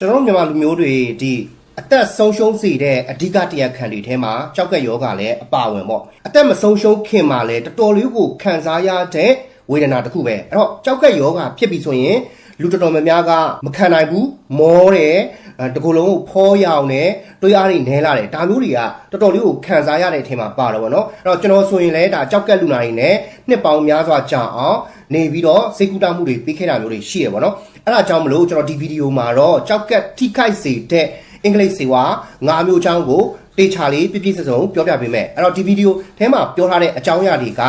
ကျွန်တော်တို့မြန်မာလူမျိုးတွေဒီအသက်ဆုံးရှုံးစေတဲ့အဓိကတရားခံတွေထဲမှာကြောက်ကက်ယောဂလည်းအပါဝင်ပေါ့အသက်မဆုံးရှုံးခင်မှာလည်းတော်တော်လေးကိုခံစားရတဲ့ဝေဒနာတစ်ခုပဲအဲ့တော့ကြောက်ကက်ယောဂဖြစ်ပြီဆိုရင်လူတော်တော်များများကမခံနိုင်ဘူးမောတယ်အဲ တကူလုံးကိုဖောရောင်တယ်တွေးအားတွေနဲလာတယ်ဒါမျိုးတွေကတော်တော်လေးကိုခံစားရတဲ့အထင်မှာပါတော့ဗောနော်အဲ့တော့ကျွန်တော်ဆိုရင်လည်းဒါကြောက်ကက်လူနာတွေနဲ့နှစ်ပေါင်းများစွာကြာအောင်နေပြီးတော့စိတ်ကူးတာမှုတွေပြီးခဲ့တာမျိုးတွေရှိရဗောနော်အဲ့ဒါကြောင့်မလို့ကျွန်တော်ဒီဗီဒီယိုမှာတော့ကြောက်ကက်ထိခိုက်စေတဲ့အင်္ဂလိပ်စေဝါ၅မျိုးအကြောင်းကို တေချာလေးပြပြစစုံပြောပြပေးမယ်အဲ့တော့ဒီဗီဒီယိုထဲမှာပြောထားတဲ့အကြောင်းအရာတွေက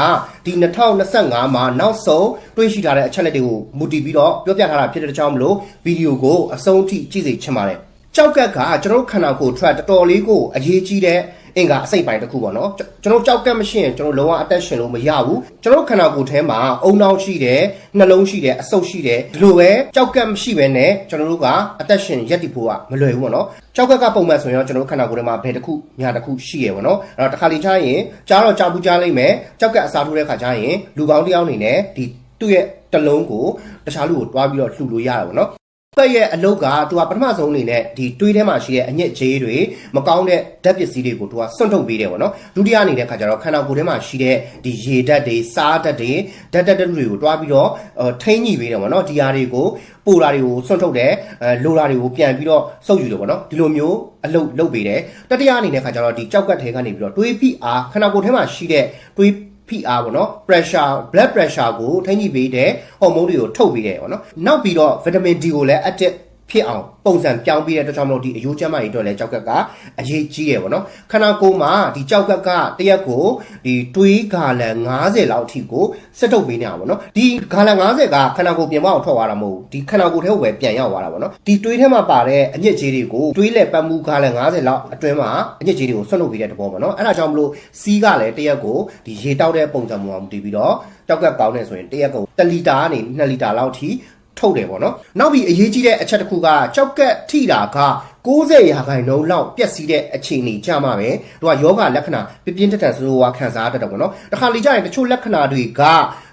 ဒီ2025မှာနောက်ဆုံးတွေ့ရှိထားတဲ့အချက်လက်တွေကိုမူတည်ပြီးတော့ပြောပြထားတာဖြစ်တဲ့အကြောင်းမလို့ဗီဒီယိုကိုအဆုံးထိကြည့်စေချင်ပါတယ်ကြောက်ကက်ကကျွန်တော်တို့ခန္ဓာကိုယ်ထွက်တော်တော်လေးကိုအရေးကြီးတဲ့ အင်္ဂါအစိတ်ပိုင်းတစ်ခုပေါ့နော်ကျွန်တော်ကြောက်ကက်မရှိရင်ကျွန်တော်လုံးဝအသက်ရှင်လို့မရဘူးကျွန်တော်ခန္ဓာကိုယ်ထဲမှာအုံနှောင်းရှိတယ်နှလုံးရှိတယ်အဆုပ်ရှိတယ်ဒီလိုပဲကြောက်ကက်မရှိဘဲနဲ့ကျွန်တော်တို့ကအသက်ရှင်ရက်တည်ဖို့ကမလွယ်ဘူးပေါ့နော်ကြောက်ကက်ကပုံမှန်ဆိုရင်တော့ကျွန်တော်တို့ခန္ဓာကိုယ်ထဲမှာဘယ်တစ်ခုညာတစ်ခုရှိရပေါ့နော်အဲ့တော့တစ်ခါလေချရင်ကြားတော့ကြားဘူးကြားလိုက်မယ်ကြောက်ကက်အစားထိုးတဲ့ခါကျရင်လူကောင်းတစ်ယောက်အနေနဲ့ဒီသူ့ရဲ့တလုံးကိုတခြားလူကိုတွားပြီးတော့လှူလို့ရတာပေါ့နော်ဖ က်ရဲ့အလုတ်ကသူကပထမဆုံးအနေနဲ့ဒီတွေးထဲမှာရှိတဲ့အညစ်အကြေးတွေမကောင်းတဲ့ဓာတ်ပစ္စည်းတွေကိုသူကစွန့်ထုတ်ပေးတယ်ပေါ့နော်ဒုတိယအနေနဲ့ခါကျတော့ခန္ဓာကိုယ်ထဲမှာရှိတဲ့ဒီရေဓာတ်တွေစားဓာတ်တွေဓာတ်ဓာတ်တွေကိုတွားပြီးတော့အော်ထိမ့်ညှိပေးတယ်ပေါ့နော်ဒီဟာတွေကိုပိုတာတွေကိုစွန့်ထုတ်တယ်အဲလိုတာတွေကိုပြန်ပြီးတော့စုပ်ယူတယ်ပေါ့နော်ဒီလိုမျိုးအလုတ်လုတ်ပေးတယ်တတိယအနေနဲ့ခါကျတော့ဒီကြောက်ကတ်ထဲကနေပြီးတော့တွေးပြီးအားခန္ဓာကိုယ်ထဲမှာရှိတဲ့တွေး ဖိအားပေါ့နော် pressure blood pressure ကိုထိန်းညှိပေးတဲ့ဟော်မုန်းတွေကိုထုတ်ပေးတယ်ပေါ့နော်နောက်ပြီးတော့ vitamin D ကိုလည်း active ဖြစ်အောင်ပုံစံပြောင်းပေးတဲ့အတွက်ကြောင့်မလို့ဒီအယိုးကျန်းမာရေးအတွက်လည်းကြောက်ကက်ကအရေးကြီးတယ်ပေါ့နော်ခန္ဓာကိုယ်မှာဒီကြောက်ကက်ကတရက်ကိုဒီတွေးဂါလန်90လောက်အထိကိုစက်ထုတ်ပေးနေတာပေါ့နော်ဒီဂါလန်90ကခန္ဓာကိုယ်ပြင်ပအောင်ထွက်သွားတာမဟုတ်ဘူးဒီခန္ဓာကိုယ်ထဲကိုပဲပြန်ရောက်သွားတာပေါ့နော်ဒီတွေးထဲမှာပါတဲ့အညစ်အကြေးတွေကိုတွေးလက်ပတ်မှုဂါလန်90လောက်အတွင်းမှာအညစ်အကြေးတွေကိုဆွတ်ထုတ်ပေးတဲ့တဘောပေါ့နော်အဲ့ဒါကြောင့်မလို့စီးကလည်းတရက်ကိုဒီရေတောက်တဲ့ပုံစံမျိုးအောင်တည်ပြီးတော့ကြောက်ကက်ကောင်းနေဆိုရင်တရက်ကို1လီတာကနေ2လီတာလောက်ထိ ထုတ်တယ်ပေါ့နော်နောက်ပြီးအရေးကြီးတဲ့အချက်တစ်ခုကကြောက်ကက်ထိတာက90ရာခိုင်နှုန်းလောက်ပျက်စီးတဲ့အခြေအနေကြမှာပဲသူကယောဂလက္ခဏာပြပြင်းထန်ထန်ဆိုးဆိုးဝါးခံစားရတတ်တယ်ပေါ့နော်တခါလေကြာရင်တချို့လက္ခဏာတွေက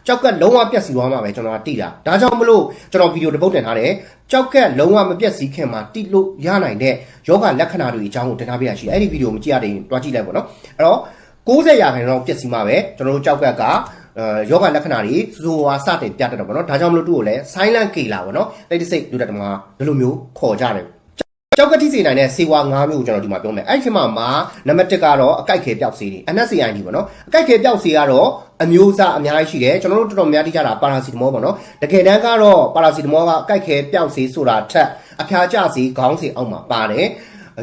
ကြောက်ကက်လုံးဝပျက်စီးသွားမှာပဲကျွန်တော်ကတိတာဒါကြောင့်မလို့ကျွန်တော်ဗီဒီယိုတစ်ပုတ်တင်ထားတယ်ကြောက်ကက်လုံးဝမပျက်စီးခင်မှာတိလို့ရနိုင်တဲ့ယောဂလက္ခဏာတွေအကြောင်းကိုတင်ထားပြရရှိတယ်အဲ့ဒီဗီဒီယိုမကြည့်ရတဲ့တွားကြည့်လိုက်ပေါ့နော်အဲ့တော့90ရာခိုင်နှုန်းလောက်ပျက်စီးမှာပဲကျွန်တော်တို့ကြောက်ကက်ကအဲ ယောဂလက္ခဏာတွေစူဝါစတင်ပြတတ်တယ်ပေါ့နော်ဒါကြောင့်မလို့သူ့ကိုလည်း silent killer ပေါ့နော်တိတ်တဆိတ်လူတက်တမဒီလိုမျိုးခေါ်ကြတယ်ကြောက်ကတိစီနိုင်တဲ့စေဝါ၅မျိုးကိုကျွန်တော်ဒီမှာပြောမယ်အဲ့ဒီမှာမှာနံပါတ်1ကတော့အကြိုက်ခဲပျောက်စေးတွေ NSAID ပေါ့နော်အကြိုက်ခဲပျောက်စေးကတော့အမျိုးအစားအများကြီးရှိတယ်ကျွန်တော်တို့တော်တော်များတိကြတာပါရာစီတမောပေါ့နော်တကယ်တမ်းကတော့ပါရာစီတမောကအကြိုက်ခဲပျောက်စေးဆိုတာထက်အဖျားကျစေးခေါင်းစေးအောက်မှာပါတယ်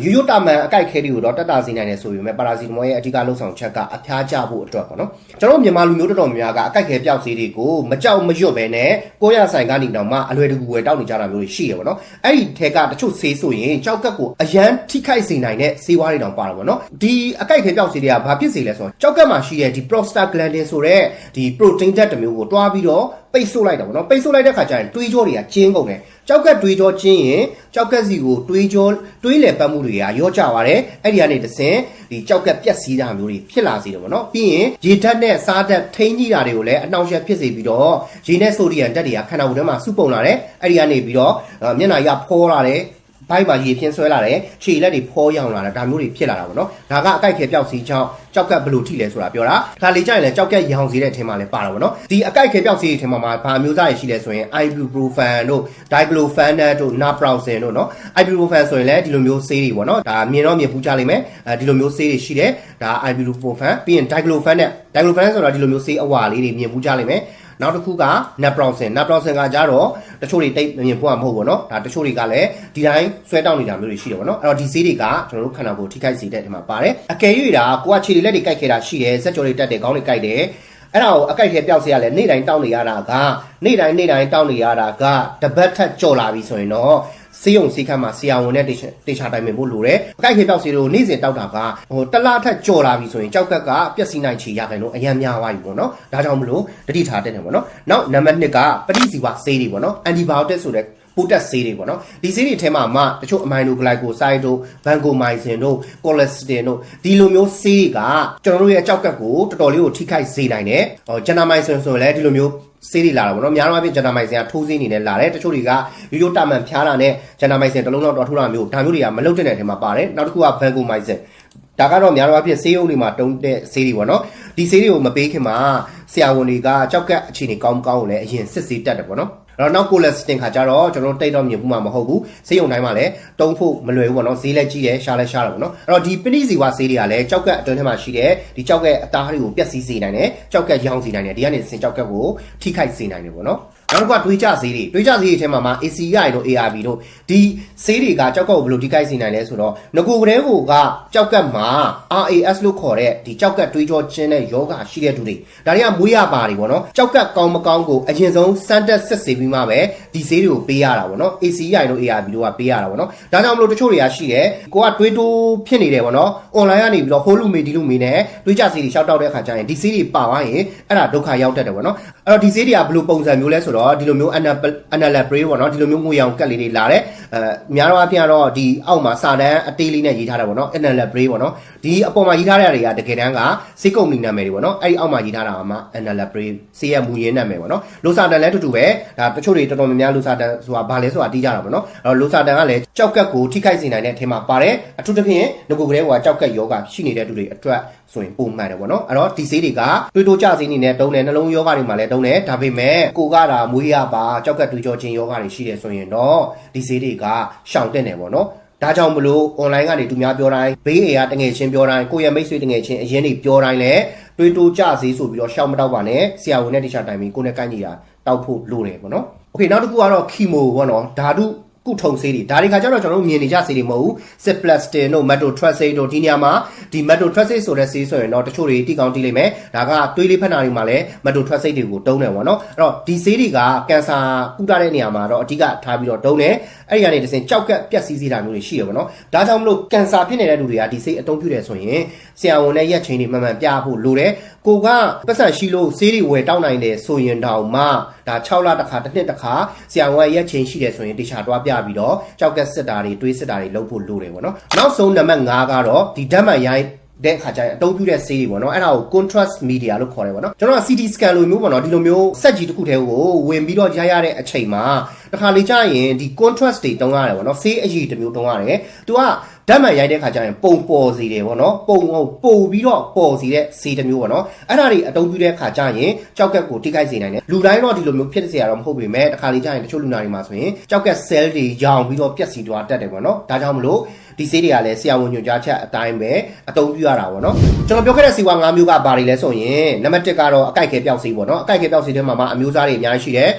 ရိုးရိုးတာမန်အကြိုက်ခဲတွေကိုတော့တက်တာစေနိုင်တယ်ဆိုပေမဲ့ပါရာစီတမောရဲ့အဓိကလှုပ်ဆောင်ချက်ကအဖျားကျဖို့အတွက်ပေါ့နော်ကျွန်တော်မြန်မာလူမျိုးတော်တော်များများကအကြိုက်ခဲပျောက်စေးတွေကိုမကြောက်မရွတ်ပဲနဲ့ကိုရဆိုင်ကနေတော့မှအလွယ်တကူဝယ်တောက်နေကြတာမျိုးတွေရှိတယ်ပေါ့နော်အဲ့ဒီထဲကတချို့ဆေးဆိုရင်ကြောက်ကက်ကိုအရန်ထိခိုက်စေနိုင်တဲ့ဆေးဝါးတွေတောင်ပါတော့ပေါ့နော်ဒီအကြိုက်ခဲပျောက်စေးတွေကဘာဖြစ်စေလဲဆိုတော့ကြောက်ကက်မှာရှိတဲ့ဒီ prostaglandin ဆိုတဲ့ဒီ protein ဓာတ်တစ်မျိုးကိုတွားပြီးတော့ပိတ်ဆို့လိုက်တာပေါ့နော်ပိတ်ဆို့လိုက်တဲ့ခါကျရင်တွေးကြောတွေကကျင်းကုန်တယ် ကြောက်ကက်တွေးကြောကျင်းရင်ကြောက်ကက်စီကိုတွေးကြောတွေးလေပတ်မှုတွေကရော့ကျသွားတယ်အဲ့ဒီကနေတဆင်ဒီကြောက်ကက်ပြက်စီးတာမျိုးတွေဖြစ်လာစေတယ်ပေါ့နော်ပြီးရင်ရေဓာတ်နဲ့စားဓာတ်ထိန်းကြီးတာတွေကိုလည်းအနှောင့်အယှက်ဖြစ်စေပြီးတော့ရေနဲ့ဆိုဒီယမ်ဓာတ်တွေကခန္ဓာကိုယ်ထဲမှာစုပုံလာတယ်အဲ့ဒီကနေပြီးတော့မျက်နှာရဖောလာတယ် ဘိုက်မှာရေဖြင်းဆွဲလာတယ်ခြေလက်တွေဖောရောင်လာတာဒါမျိုးတွေဖြစ်လာတာပေါ့နော်ဒါကအကြိုက်ခဲပျောက်စီကြောင့်ကြောက်ကက်ဘယ်လိုထိလဲဆိုတာပြောတာခါလေကြရင်လည်းကြောက်ကက်ရောင်စီတဲ့အထင်မှလည်းပါတာပေါ့နော်ဒီအကြိုက်ခဲပျောက်စီတဲ့အထင်မှမှာဘာမျိုးစားရရှိလဲဆိုရင် ibuprofen တို့ diclofenac တို့ naproxen တို့နော် ibuprofen ဆိုရင်လည်းဒီလိုမျိုးဆေးတွေပေါ့နော်ဒါမြင်တော့မြင်ဖူးကြလိမ့်မယ်အဲဒီလိုမျိုးဆေးတွေရှိတယ်ဒါ ibuprofen ပြီးရင် diclofenac diclofenac ဆိုတာဒီလိုမျိုးဆေးအဝါလေးတွေမြင်ဖူးကြလိမ့်မယ် နောက်တစ်ခုက naproxen naproxen ကကြတော့တချို့တွေတိတ်မြင်ဖို့ကမဟုတ်ဘူးเนาะဒါတချို့တွေကလည်းဒီတိုင်းဆွဲတောက်နေတာမျိုးတွေရှိတယ်ပေါ့เนาะအဲ့တော့ဒီဆေးတွေကကျွန်တော်တို့ခန္ဓာကိုယ်ထိခိုက်စေတဲ့ဒီမှာပါတယ်အကယ်၍ဒါကိုကခြေတွေလက်တွေကြိုက်ခဲ့တာရှိတယ်စက်ကြော်တွေတက်တယ်ခေါင်းတွေကြိုက်တယ်အဲ့ဒါကိုအကြိုက်ထဲပျောက်စေရလဲနေ့တိုင်းတောင်းနေရတာကနေ့တိုင်းနေ့တိုင်းတောင်းနေရတာကတပတ်ထက်ကြော်လာပြီဆိုရင်တော့ စေးုံစေးခတ်မှာဆရာဝန်နဲ့တေချာတိုင်ပင်ဖို့လိုတယ်။အကြိုက်ခေပြောက်စီတို့နေ့စဉ်တောက်တာကဟိုတလားထက်ကြော်လာပြီဆိုရင်ကြောက်ကက်ကပျက်စီးနိုင်ချေရခိုင်လို့အရန်များသွားပြီပေါ့နော်။ဒါကြောင့်မလို့တတိထားတဲ့တယ်ပေါ့နော်။နောက်နံပါတ်1ကပဋိဇီဝဆေးတွေပေါ့နော်။ antibiotic ဆိုတဲ့ ပိုတက်ဆေးတွေပေါ့နော်ဒီဆေးတွေထဲမှာမှတချို့အမိုင်နိုဂလိုက်ကိုစိုက်တို့ဘန်ကိုမိုင်ဆင်တို့ကိုလက်စတင်တို့ဒီလိုမျိုးဆေးတွေကကျွန်တော်တို့ရဲ့ကြောက်ကက်ကိုတော်တော်လေးကိုထိခိုက်စေနိုင်တယ်ဟောဂျန်နာမိုင်ဆင်ဆိုရင်လည်းဒီလိုမျိုးဆေးတွေလာတာပေါ့နော်များသောအားဖြင့်ဂျန်နာမိုင်ဆင်ကထိုးဆေးအနေနဲ့လာတယ်တချို့တွေကရိုးရိုးတာမန်ဖျားတာနဲ့ဂျန်နာမိုင်ဆင်တစ်လုံးလောက်တော့ထိုးတာမျိုးဒါမျိုးတွေကမလုပ်တဲ့နေရာမှာပါတယ်နောက်တစ်ခုကဘန်ကိုမိုင်ဆင်ဒါကတော့များသောအားဖြင့်ဆေးရုံတွေမှာတုံးတဲ့ဆေးတွေပေါ့နော်ဒီဆေးတွေကိုမပေးခင်မှာဆရာဝန်တွေကကြောက်ကက်အခြေအနေကောင်းကောင်းကိုလည်းအရင်စစ်ဆေးတတ်တယ်ပေါ့နော် အဲ့တော့နောက်ကိုလက်စတင်ခါကြတော့ကျွန်တော်တို့တိတ်တော့မြင်မှုမှာမဟုတ်ဘူးဆေးရုံတိုင်းမှာလည်းတုံးဖို့မလွယ်ဘူးပေါ့နော်ဈေးလည်းကြီးတယ်ရှားလည်းရှားတယ်ပေါ့နော်အဲ့တော့ဒီပဏိစီဝါဆေးတွေကလည်းကြောက်ကက်အတွင်းထဲမှာရှိတဲ့ဒီကြောက်ကက်အသားတွေကိုပျက်စီးစေနိုင်တယ်ကြောက်ကက်ရောင်းစေနိုင်တယ်ဒီကနေစင်ကြောက်ကက်ကိုထိခိုက်စေနိုင်တယ်ပေါ့နော် နောက်တစ်ခုကတွေးကြဈေးတွေတွေးကြဈေးတွေထဲမှာမှာ ACI တို့ ARB တို့ဒီဈေးတွေကကြောက်ကက်ကိုဘယ်လိုထိခိုက်စေနိုင်လဲဆိုတော့ငကိုကလေးကိုကကြောက်ကက်မှာ RAS လို့ခေါ်တဲ့ဒီကြောက်ကက်တွေးကြောချင်းတဲ့ယောဂရှိတဲ့သူတွေဒါတွေကမွေးရပါတွေပေါ့နော်ကြောက်ကက်ကောင်းမကောင်းကိုအရင်ဆုံးစမ်းတက်စစ်ဆေးပြီးမှပဲဒီဈေးတွေကိုပေးရတာပေါ့နော် ACI တို့ ARB တို့ကပေးရတာပေါ့နော်ဒါကြောင့်မလို့တချို့တွေကရှိတယ်ကိုကတွေးတိုးဖြစ်နေတယ်ပေါ့နော် online ကနေပြီးတော့ဟိုးလူမေဒီလူမေနဲ့တွေးကြဈေးတွေရှောက်တောက်တဲ့အခါကျရင်ဒီဈေးတွေပါသွားရင်အဲ့ဒါဒုက္ခရောက်တတ်တယ်ပေါ့နော်အဲ့တော့ဒီဈေးတွေကဘယ်လိုပုံစံမျိုးလဲဆိုတော့ဒီလိုမျိုး analysis spray ပေါ့နော်ဒီလိုမျိုးငွေရောင်ကက်လေးတွေလာတဲ့အဲများတော့အပြင်ကတော့ဒီအောက်မှာစာတန်းအသေးလေးနဲ့ရေးထားတာပေါ့နော် analysis spray ပေါ့နော်ဒီအပေါ်မှာရေးထားတဲ့တွေကတကယ်တမ်းကစေကုမ္ပဏီနာမည်တွေပေါ့နော်အဲ့ဒီအောက်မှာရေးထားတာကမှ analysis spray စေရမူရင်းနာမည်ပေါ့နော်လိုစာတန်လည်းတူတူပဲဒါတချို့တွေတော်တော်များများလိုစာတန်ဆိုတာဘာလဲဆိုတာတီးကြတာပေါ့နော်အဲ့တော့လိုစာတန်ကလည်းကြောက်ကက်ကိုထိခိုက်စေနိုင်တဲ့အထင်မှာပါတယ်အထူးသဖြင့်ငကိုကလေးကကြောက်ကက်ယောဂရှိနေတဲ့သူတွေအတွက် ဆိုရင်ပုံမှန်တယ်ပေါ့နော်အဲ့တော့ဒီဆေးတွေကတွေးတိုးကြဆေးအနေနဲ့တုံးတယ်နှလုံးယောဂတွေမှာလည်းတုံးတယ်ဒါပေမဲ့ကိုကတာမွေးရပါကြောက်ကက်တွေးကြောခြင်းယောဂတွေရှိတယ်ဆိုရင်တော့ဒီဆေးတွေကရှောင်တဲ့တယ်ပေါ့နော်ဒါကြောင့်မလို့ online ကနေသူများပြောတိုင်းဘေးအေကတငယ်ချင်းပြောတိုင်းကိုယ့်ရဲ့မိတ်ဆွေတငယ်ချင်းအရင်နေပြောတိုင်းလဲတွေးတိုးကြဆေးဆိုပြီးတော့ရှောင်မတော့ပါနဲ့ဆရာဝန်နဲ့တခြားတိုင်ပြီးကိုယ်နဲ့ကိုက်ညီတာတောက်ဖို့လိုတယ်ပေါ့နော်โอเคနောက်တစ်ခုကတော့ chemo ပေါ့နော်ဓာတု ကုထုံဆေးတွေဒါတွေကကြတော့ကျွန်တော်တို့မြင်နေကြဆေးတွေမဟုတ်ဘူး Ciplastin တို့ Methotrexate တို့ဒီနေရာမှာဒီ Methotrexate ဆိုတဲ့ဆေးဆိုရင်တော့တချို့တွေတိကောင်းတိလိမ့်မယ်ဒါကတွေးလေးဖက်နာတွေမှာလည်း Methotrexate တွေကိုတုံးတယ်ပေါ့နော်အဲ့တော့ဒီဆေးတွေကကင်ဆာကုသတဲ့နေရာမှာတော့အဓိကထားပြီးတော့တုံးတယ်အဲ့ဒီကနေတစ်ဆင့်ကြောက်ကက်ပြက်စီးစေတာမျိုးတွေရှိရပေါ့နော်ဒါကြောင့်မလို့ကင်ဆာဖြစ်နေတဲ့လူတွေကဒီဆေးအသုံးပြုတယ်ဆိုရင်ဆရာဝန်နဲ့ရက်ချင်းတွေမှန်မှန်ပြဖို့လိုတယ် ကိုကပတ်စံရှိလို့ဆေးတွေဝယ်တောင်းနိုင်တယ်ဆိုရင်တောင်မှဒါ6လတစ်ခါတစ်နှစ်တစ်ခါဆရာဝန်ကရက်ချင်းရှိတယ်ဆိုရင်တေချာတွားပြပြီးတော့ကြောက်ကက်စစ်တာတွေတွေးစစ်တာတွေလုပ်ဖို့လိုတယ်ပေါ့နော်နောက်ဆုံးနံပါတ်5ကတော့ဒီဓာတ်မှန်ရိုင်းတဲ့အခါကျရင်အသုံးပြုတဲ့ဆေးတွေပေါ့နော်အဲ့ဒါကို contrast media လို့ခေါ်တယ်ပေါ့နော်ကျွန်တော်က CT scan လိုမျိုးပေါ့နော်ဒီလိုမျိုးစက်ကြီးတစ်ခုတည်းကိုဝင်ပြီးတော့ရရတဲ့အချိန်မှာတစ်ခါလေကြာရင်ဒီ contrast တွေတုံးရတယ်ပေါ့နော်ဆေးအရည်တစ်မျိုးတုံးရတယ်သူက ဓာတ်မှန်ရိုက်တဲ့ခါကျရင်ပုံပေါ်စီတယ်ပေါ့နော်ပုံဟုတ်ပို့ပြီးတော့ပေါ်စီတဲ့စီတစ်မျိုးပေါ့နော်အဲ့ဒါတွေအသုံးပြုတဲ့ခါကျရင်ကြောက်ကက်ကိုထိခိုက်စေနိုင်တယ်လူတိုင်းတော့ဒီလိုမျိုးဖြစ်စေရတော့မဟုတ်ပေမဲ့တစ်ခါလေကြာရင်တချို့လူနာတွေမှာဆိုရင်ကြောက်ကက် cell တွေရောင်ပြီးတော့ပျက်စီးသွားတတ်တယ်ပေါ့နော်ဒါကြောင့်မလို့ဒီဆေးတွေကလည်းဆရာဝန်ညွှန်ကြားချက်အတိုင်းပဲအသုံးပြုရတာပေါ့နော်ကျွန်တော်ပြောခဲ့တဲ့ဆေးဝါး၅မျိုးကဘာတွေလဲဆိုရင်နံပါတ်1ကတော့အကိုက်ခဲပျောက်ဆေးပေါ့နော်အကိုက်ခဲပျောက်ဆေးတွေမှာမှအမျိုးအစားတွေအများကြီးရှိတယ်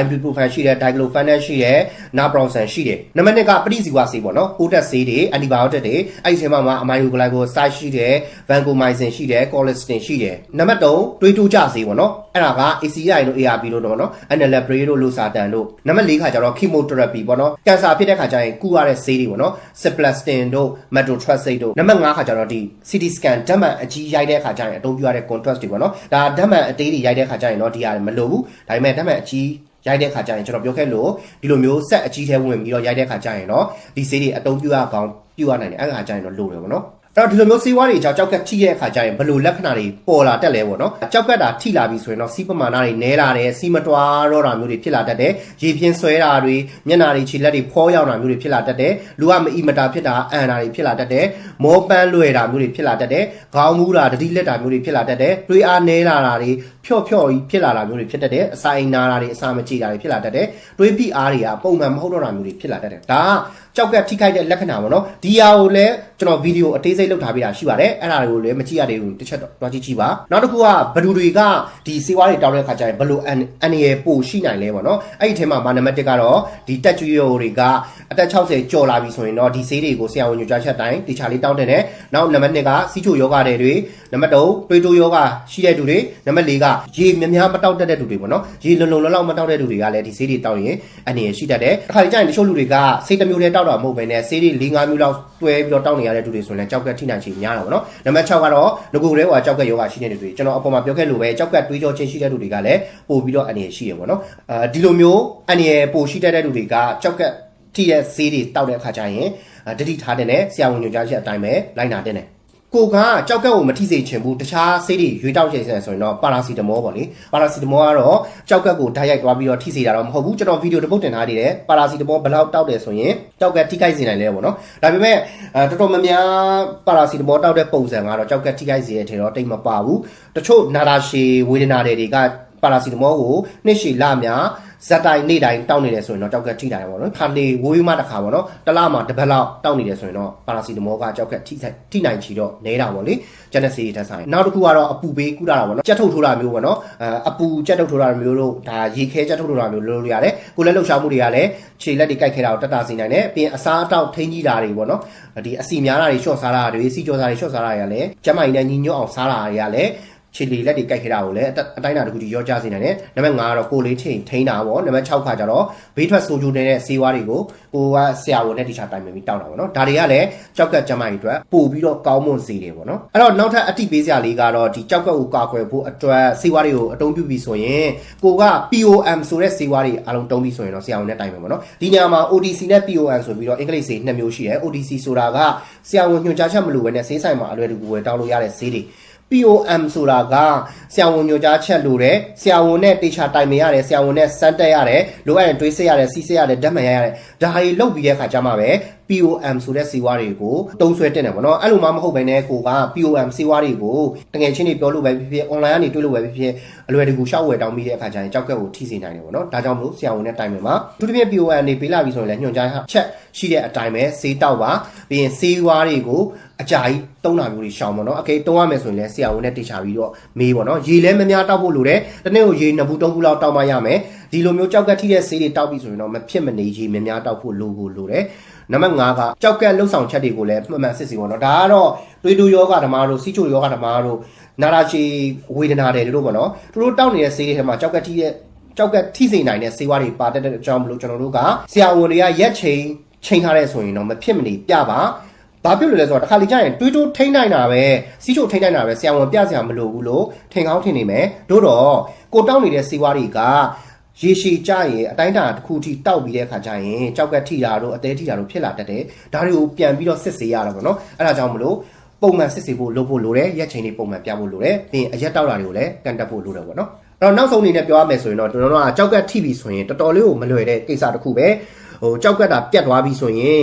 ibuprofen ရှိတယ် diclofenac ရှိတယ် naproxen ရှိတယ်နံပါတ်2ကပဋိဇီဝဆေးပေါ့နော်ပိုးတက်ဆေးတွေ antibiotic တွေအဲ့ဒီထဲမှာမှ aminoglycoside ရှိတယ် vancomycin ရှိတယ် colistin ရှိတယ်နံပါတ်3တွေးတိုးကြဆေးပေါ့နော်အဲ့ဒါက ACI တို့ ARB တို့တော့နော် enalapril တို့ losartan တို့နံပါတ်4ခါကျတော့ chemotherapy ပေါ့နော်ကင်ဆာဖြစ်တဲ့ခါကျရင်ကုရတဲ့ဆေးတွေပေါ့နော် ciplastin တို့ methotrexate တို့နံပါတ်5ခါကျတော့ဒီ CT scan ဓာတ်မှန်အကြီးရိုက်တဲ့ခါကျရင်အသုံးပြုရတဲ့ contrast တွေပေါ့နော်ဒါဓာတ်မှန်အသေးတွေရိုက်တဲ့ခါကျရင်တော့ဒီဟာမလိုဘူးဒါပေမဲ့ဓာတ်မှန်အကြီးရိုက်တဲ့ခါကျရင်ကျွန်တော်ပြောခဲ့လို့ဒီလိုမျိုးဆက်အကြီးထဲဝင်ပြီးတော့ရိုက်တဲ့ခါကျရင်တော့ဒီဆေးတွေအသုံးပြုရကောင်းပြုရနိုင်တယ်အဲ့ခါကျရင်တော့လိုတယ်ပေါ့နော်အဲ့ တော့ဒီလိုမျိုးဆေးဝါးတွေကြောင့်ကြောက်ကက်ထိတဲ့အခါကျရင်ဘယ်လိုလက္ခဏာတွေပေါ်လာတတ်လဲပေါ့နော်ကြောက်ကက်တာထိလာပြီဆိုရင်တော့စီးပမာဏတွေနဲလာတယ်စီးမတွားတော့တာမျိုးတွေဖြစ်လာတတ်တယ်ရေပြင်းဆွဲတာတွေမျက်နာတွေခြေလက်တွေဖောရောက်တာမျိုးတွေဖြစ်လာတတ်တယ်လူကမအီမတာဖြစ်တာအန်တာတွေဖြစ်လာတတ်တယ်မောပန်းလွယ်တာမျိုးတွေဖြစ်လာတတ်တယ်ခေါင်းမူးတာတတိလက်တာမျိုးတွေဖြစ်လာတတ်တယ်တွေးအားနဲလာတာတွေဖြော့ဖြော့ကြီးဖြစ်လာတာမျိုးတွေဖြစ်တတ်တယ်အစာအိမ်နာတာတွေအစာမကြေတာတွေဖြစ်လာတတ်တယ်တွေးဖိအားတွေကပုံမှန်မဟုတ်တော့တာမျိုးတွေဖြစ်လာတတ်တယ်ဒါက ကြောက်ကထိခိုက်တဲ့လက္ခဏာပေါ့နော်ဒီဟာကိုလည်းကျွန်တော်ဗီဒီယိုအသေးစိတ်လုပ်ထားပေးတာရှိပါတယ်အဲ့ဒါတွေကိုလည်းမကြည့်ရသေးဘူးတစ်ချက်တော့တွားကြည့်ကြည့်ပါနောက်တစ်ခုကဘဒူတွေကဒီစေဝါးတွေတောင်းတဲ့ခါကျရင်ဘယ်လိုအန်အန်ရယ်ပို့ရှိနိုင်လဲပေါ့နော်အဲ့ဒီထဲမှာမာနံပါတ်1ကတော့ဒီတက်ကျွေးရိုတွေကအသက်60ကျော်လာပြီဆိုရင်တော့ဒီဆေးတွေကိုဆရာဝန်ညွှန်ကြားချက်တိုင်းတေချာလေးတောင်းတင်တယ်နောက်နံပါတ်2ကစီးချိုယောဂတဲ့တွေနံပါတ်3တွေးတိုးယောဂရှိတဲ့သူတွေနံပါတ်4ကရေများများမတောက်တတ်တဲ့သူတွေပေါ့နော်ရေလုံလုံလောက်လောက်မတောက်တဲ့သူတွေကလည်းဒီဆေးတွေတောက်ရင်အန်ရယ်ရှိတတ်တယ်အခါကျရင်တချို့လူတွေကစိတ်တစ်မျိုးတည်းတောက်က်တာမဟုတ်ဘဲနဲ့ဆေးတွေ၄၅မျိုးလောက်တွဲပြီးတော့တောက်နေရတဲ့သူတွေဆိုရင်လည်းကြောက်ကက်ထိနိုင်ချေများတာပေါ့နော်နံပါတ်6ကတော့ငကိုရဲဟိုကြောက်ကက်ယောဂရှိနေတဲ့သူတွေကျွန်တော်အပေါ်မှာပြောခဲ့လို့ပဲကြောက်ကက်တွေးကြောချင်းရှိတဲ့သူတွေကလည်းပို့ပြီးတော့အနေရရှိရပေါ့နော်အဲဒီလိုမျိုးအနေရပို့ရှိတတ်တဲ့သူတွေကကြောက်ကက်ထိတဲ့ဆေးတွေတောက်တဲ့အခါကျရင်တတိထားတဲ့နဲ့ဆရာဝန်ညွှန်ကြားချက်အတိုင်းပဲလိုက်နာတဲ့နဲ့ ကိုကကြောက်ကက်ကိုမထိစေချင်ဘူးတခြားဆေးတွေရွေးတောက်ချင်ဆိုရင်တော့ပါရာစီတမောပေါ့လေပါရာစီတမောကတော့ကြောက်ကက်ကိုဓာတ်ရိုက်သွားပြီးတော့ထိစေတာတော့မဟုတ်ဘူးကျွန်တော်ဗီဒီယိုတစ်ပုတ်တင်ထားသေးတယ်ပါရာစီတမောဘယ်လောက်တောက်တယ်ဆိုရင်ကြောက်ကက်ထိခိုက်စေနိုင်လဲပေါ့နော်ဒါပေမဲ့အဲတော်တော်များများပါရာစီတမောတောက်တဲ့ပုံစံကတော့ကြောက်ကက်ထိခိုက်စေတဲ့ထဲတော့တိတ်မပါဘူးတချို့နာတာရှည်ဝေဒနာတွေကပါရာစီတမောကိုနှစ်ရှည်လများ ဇက်တိုင်းနေ့တိုင်းတောက်နေတယ်ဆိုရင်တော့ကြောက်ကက်ထိတာရပါတော့ခါနေဝိုးဝီးမတစ်ခါပေါ့နော်တစ်လမှာတစ်ပတ်လောက်တောက်နေတယ်ဆိုရင်တော့ပါရာစီတမောကကြောက်ကက်ထိဆိုင်ထိနိုင်ချီတော့နဲတာပေါ့လေကျန်တဲ့စီးတက်ဆိုင်နောက်တစ်ခုကတော့အပူပေးကုတာတာပေါ့နော်ကြက်ထုတ်ထိုးတာမျိုးပေါ့နော်အဲအပူကြက်ထုတ်ထိုးတာမျိုးတို့ဒါရေခဲကြက်ထုတ်ထိုးတာမျိုးလုပ်လို့ရတယ်ကိုလည်းလှုပ်ရှားမှုတွေကလည်းခြေလက်တွေကြိုက်ခဲတာကိုတက်တာစီနိုင်တယ်ပြီးရင်အစားအသောက်ထိန်းကြီးတာတွေပေါ့နော်ဒီအစီများတာတွေရှော့စားတာတွေစီကြောစားတွေရှော့စားတာတွေကလည်းကျမကြီးနဲ့ညီညွတ်အောင်စားတာတွေကလည်း ခြေလီလက်တွေကြိုက်ခဲတာကိုလည်းအတိုင်းအတာတစ်ခုကြီးရောကြစေနိုင်တယ်နံပါတ်5ကတော့ကိုလေးချိန်ထိန်းတာပေါ့နံပါတ်6ခါကျတော့ဘေးထွက်ဆိုးကျိုးနေတဲ့ဆေးဝါးတွေကိုကိုကဆရာဝန်နဲ့တီချာတိုင်ပင်ပြီးတောက်တာပေါ့နော်ဒါတွေကလည်းကြောက်ကက်ကျမကြီးအတွက်ပို့ပြီးတော့ကောင်းမွန်စေတယ်ပေါ့နော်အဲ့တော့နောက်ထပ်အတိပေးစရာလေးကတော့ဒီကြောက်ကက်ကိုကာကွယ်ဖို့အတွက်ဆေးဝါးတွေကိုအသုံးပြုပြီးဆိုရင်ကိုက POM ဆိုတဲ့ဆေးဝါးတွေအလုံးတုံးပြီးဆိုရင်တော့ဆရာဝန်နဲ့တိုင်ပင်ပေါ့နော်ဒီနေရာမှာ OTC နဲ့ POM ဆိုပြီးတော့အင်္ဂလိပ်ဆေးနှစ်မျိုးရှိတယ် OTC ဆိုတာကဆရာဝန်ညွှန်ကြားချက်မလိုဘဲနဲ့ဆေးဆိုင်မှာအလွယ်တကူဝယ်တောက်လို့ရတဲ့ဆေးတွေ POM ဆိုတာကဆရာဝန်ညွှန်ကြားချက်လိုတယ်ဆရာဝန်နဲ့တေချာတိုင်ပင်ရတယ်ဆရာဝန်နဲ့စမ်းတက်ရတယ်လိုအပ်ရင်တွေးစစ်ရတယ်စီးစစ်ရတယ်ဓာတ်မှန်ရရတယ်ဒါတွေလုပ်ပြီးတဲ့အခါကျမှပဲ POM ဆိုတဲ့စီဝါတွေကိုတုံးဆွဲတင်တယ်ပေါ့နော်အဲ့လိုမှမဟုတ်ဘဲနဲ့ကိုက POM စီဝါတွေကိုတကယ်ချင်းတွေပြောလို့ပဲဖြစ်ဖြစ် online ကနေတွေ့လို့ပဲဖြစ်ဖြစ်အလွယ်တကူရှောက်ဝယ်တောင်းပြီးတဲ့အခါကျရင်ကြောက်ကက်ကိုထိစေနိုင်တယ်ပေါ့နော်ဒါကြောင့်မလို့ဆရာဝန်နဲ့တိုင်ပင်မှာသူတစ်ပြည့် POM နေပေးလာပြီဆိုရင်လည်းညွှန်ကြားချက်ရှိတဲ့အတိုင်းပဲစေးတောက်ပါပြီးရင်စေးဝါတွေကိုအကြာကြီးတုံးတာမျိုးတွေရှောင်ပေါ့နော်အကေတုံးရမယ်ဆိုရင်လည်းဆရာဝန်နဲ့တေချာပြီးတော့မေးပေါ့နော်ရေလည်းမများတောက်ဖို့လိုတယ်တနေ့ကိုရေနှစ်ဘူးသုံးဘူးလောက်တောက်မှရမယ်ဒီလိုမျိုးကြောက်ကက်ထိတဲ့ဆေးတွေတောက်ပြီဆိုရင်တော့မဖြစ်မနေရေမများတောက်ဖို့လိုကိုလိုတယ် နံပါတ်5ကကြောက်ကက်လှုပ်ဆောင်ချက်တွေကိုလည်းမှန်မှန်စစ်စီပေါ့နော်ဒါကတော့တွေးတူယောဂဓမ္မတို့စီချိုယောဂဓမ္မတို့နာရာချီဝေဒနာတွေတို့ပေါ့နော်သူတို့တောက်နေတဲ့ဆေးတွေထဲမှာကြောက်ကက်ထိတဲ့ကြောက်ကက်ထိစိနိုင်တဲ့ဆေးဝါးတွေပါတတ်တဲ့အကြောင်းမလို့ကျွန်တော်တို့ကဆရာဝန်တွေကရက်ချိန်ချိန်ထားတဲ့ဆိုရင်တော့မဖြစ်မနေပြပါဘာဖြစ်လို့လဲဆိုတော့တစ်ခါလေကြာရင်တွေးတိုးထိန်းနိုင်တာပဲစီးချိုထိန်းနိုင်တာပဲဆရာဝန်ပြစရာမလိုဘူးလို့ထင်ကောင်းထင်နေမယ်တို့တော့ကိုတောက်နေတဲ့စီးဝါးတွေက ရေရှည်ကြရင်အတိုင်းအတာတစ်ခုထိတောက်ပြီးတဲ့အခါကျရင်ကြောက်ကက်ထိတာတို့အသေးထိတာတို့ဖြစ်လာတတ်တယ်ဒါတွေကိုပြန်ပြီးတော့စစ်ဆေးရတာပေါ့နော်အဲ့ဒါကြောင့်မလို့ပုံမှန်စစ်ဆေးဖို့လုပ်ဖို့လိုတယ်ရက်ချိန်တွေပုံမှန်ပြဖို့လိုတယ်ပြီးရင်အရက်တောက်တာတွေကိုလည်းကန်တက်ဖို့လိုတယ်ပေါ့နော်အဲ့တော့နောက်ဆုံးအနေနဲ့ပြောရမယ်ဆိုရင်တော့ကျွန်တော်တို့ကကြောက်ကက်ထိပြီဆိုရင်တော်တော်လေးကိုမလွယ်တဲ့ကိစ္စတစ်ခုပဲဟိုကြောက်ကက်တာပြတ်သွားပြီဆိုရင်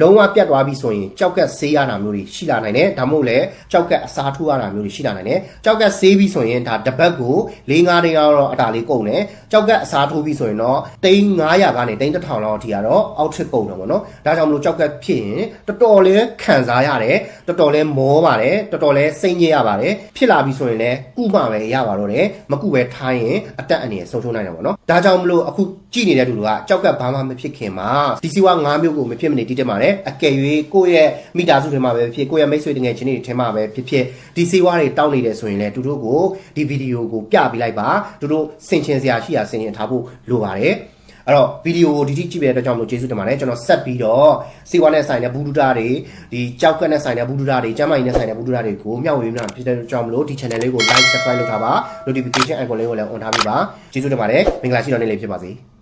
လုံးဝပြတ်သွားပြီဆိုရင်ကြောက်ကက်ဆေးရတာမျိုးတွေရှိလာနိုင်တယ်ဒါမှမဟုတ်လည်းကြောက်ကက်အစားထိုးရတာမျိုးတွေရှိလာနိုင်တယ်ကြောက်ကက်ဆေးပြီဆိုရင်ဒါတစ်ပတ်ကို၄၅တိန်းတော့အတားလေးကုန်တယ်ကြောက်ကက်အစားထိုးပြီဆိုရင်တော့တိန်း900ကနေတိန်း1000လောက်အထိကတော့အောက်ထစ်ကုန်တယ်ပေါ့နော်ဒါကြောင့်မလို့ကြောက်ကက်ဖြစ်ရင်တော်တော်လေးခံစားရတယ်တော်တော်လေးမောပါတယ်တော်တော်လေးစိတ်ညစ်ရပါတယ်ဖြစ်လာပြီဆိုရင်လည်းကုမှပဲရပါတော့တယ်မကုပဲထားရင်အသက်အန္တရာယ်ဆုံးရှုံးနိုင်တယ်ပေါ့နော်ဒါကြောင့်မလို့အခုကြည့်နေတဲ့သူတွေကကြောက်ကက်ဘာမှမဖြစ်ခင်မှာဒီစီဝါ9မျိုးကိုမဖြစ်မနေတည်တက်ပါတယ်အကယ်၍ကိုယ့်ရဲ့မိသားစုထဲမှာပဲဖြစ်ကိုယ့်ရဲ့မိတ်ဆွေတငယ်ချင်းတွေထဲမှာပဲဖြစ်ဖြစ်ဒီစီဝါတွေတောင်းနေတယ်ဆိုရင်လည်းသူတို့ကိုဒီဗီဒီယိုကိုပြပေးလိုက်ပါသူတို့ဆင်ချင်စရာရှိတာဆင်ချင်ထားဖို့လိုပါတယ်အဲ့တော့ဗီဒီယိုကိုဒီတိကြည့်ပြတဲ့အတွက်ကြောင့်မလို့ကျေးဇူးတင်ပါတယ်ကျွန်တော်ဆက်ပြီးတော့စီဝါနဲ့ဆိုင်တဲ့ဘူးဒူတာတွေဒီကြောက်ကက်နဲ့ဆိုင်တဲ့ဘူးဒူတာတွေကျမ်းမာရေးနဲ့ဆိုင်တဲ့ဘူးဒူတာတွေကိုမျှဝေမျှဖြစ်တဲ့အတွက်ကြောင့်မလို့ဒီ channel လေးကို like subscribe လုပ်ထားပါ notification icon လေးကိုလည်း on ထားပေးပါကျေးဇူးတင်ပါတယ်မင်္ဂလာရှိတော်နေ့လေးဖြစ်ပါစေ